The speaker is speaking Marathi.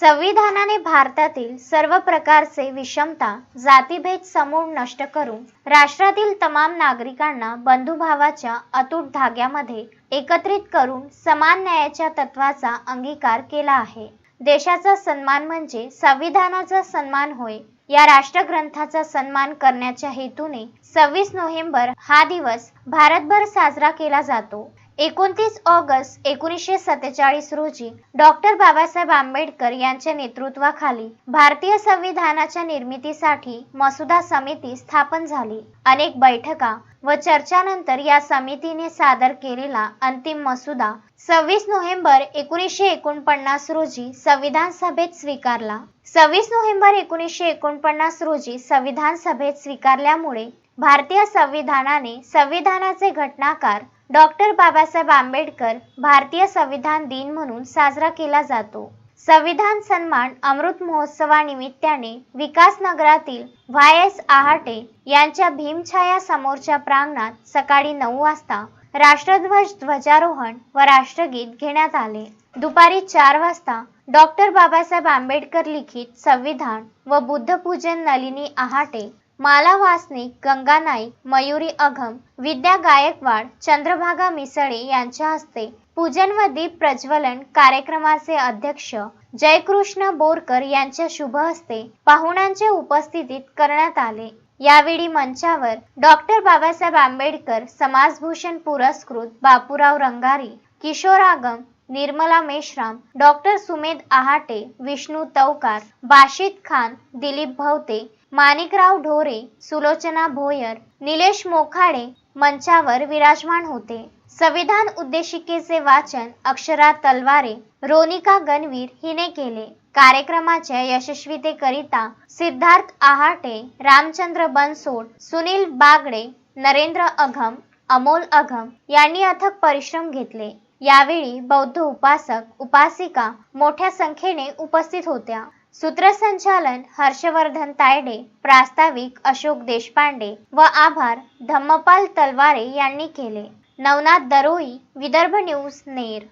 संविधानाने भारतातील सर्व प्रकारचे विषमता जातीभेद समूळ नष्ट करून राष्ट्रातील तमाम नागरिकांना बंधुभावाच्या अतूट धाग्यामध्ये एकत्रित करून समान न्यायाच्या तत्वाचा अंगीकार केला आहे. देशाचा सन्मान म्हणजे संविधानाचा सन्मान होय या राष्ट्रग्रंथाचा सन्मान करण्याच्या हेतूने सव्वीस नोव्हेंबर हा दिवस भारतभर साजरा केला जातो. एकोणतीस ऑगस्ट एकोणीसशे सत्तेचाळीस रोजी डॉक्टर बाबासाहेब आंबेडकर यांच्या नेतृत्वाखाली भारतीय संविधानाच्या निर्मितीसाठी मसुदा समिती स्थापन झाली. अनेक बैठका व चर्चानंतर या समितीने सादर केलेला अंतिम मसुदा सव्वीस नोव्हेंबर एकोणीसशे एकोणपन्नास रोजी संविधान सभेत स्वीकारला. सव्वीस नोव्हेंबर एकोणीसशे एकोणपन्नास रोजी संविधान सभेत स्वीकारल्यामुळे भारतीय संविधानाने संविधानाचे घटनाकार डॉक्टर बाबासाहेब आंबेडकर भारतीय संविधान दिन म्हणून साजरा केला जातो. संविधान सन्मान अमृत महोत्सवानिमित्ताने विकासनगरातील व्हाय एस आहाटे यांच्या भीमछाया समोरच्या प्रांगणात सकाळी नऊ वाजता राष्ट्रध्वज ध्वजारोहण व राष्ट्रगीत घेण्यात आले. दुपारी चार वाजता डॉक्टर बाबासाहेब आंबेडकर लिखित संविधान व बुद्धपूजन नलिनी आहाटे माला वासनिक गंगा नाईक मयुरी अघम विद्या गायकवाड चंद्रभागा मिसळे यांच्या हस्ते पूजन व दीप प्रज्वलन कार्यक्रमाचे अध्यक्ष जयकृष्ण बोरकर यांच्या शुभ हस्ते पाहुण्यांच्या उपस्थितीत करण्यात आले. यावेळी मंचावर डॉक्टर बाबासाहेब आंबेडकर समाजभूषण पुरस्कृत बापूराव रंगारी किशोर आगम निर्मला मेश्राम डॉक्टर सुमेध आहाटे विष्णू तवकार बाशिद खान दिलीप भवते माणिकराव ढोरे सुलोचना भोयर निलेश मोखाडे मंचावर विराजमान होते. संविधान उद्देशिकेचे वाचन अक्षरा तलवारे रोनिका गणवीर हिने केले. कार्यक्रमाच्या यशस्वीतेकरिता सिद्धार्थ आहाटे रामचंद्र बनसोड सुनील बागडे नरेंद्र अघम अमोल अघम यांनी अथक परिश्रम घेतले. यावेळी बौद्ध उपासक उपासिका मोठ्या संख्येने उपस्थित होत्या. सूत्रसंचालन हर्षवर्धन तायडे प्रास्ताविक अशोक देशपांडे व आभार धम्मपाल तलवारे यांनी केले. नवनाथ दरोई विदर्भ न्यूज नेर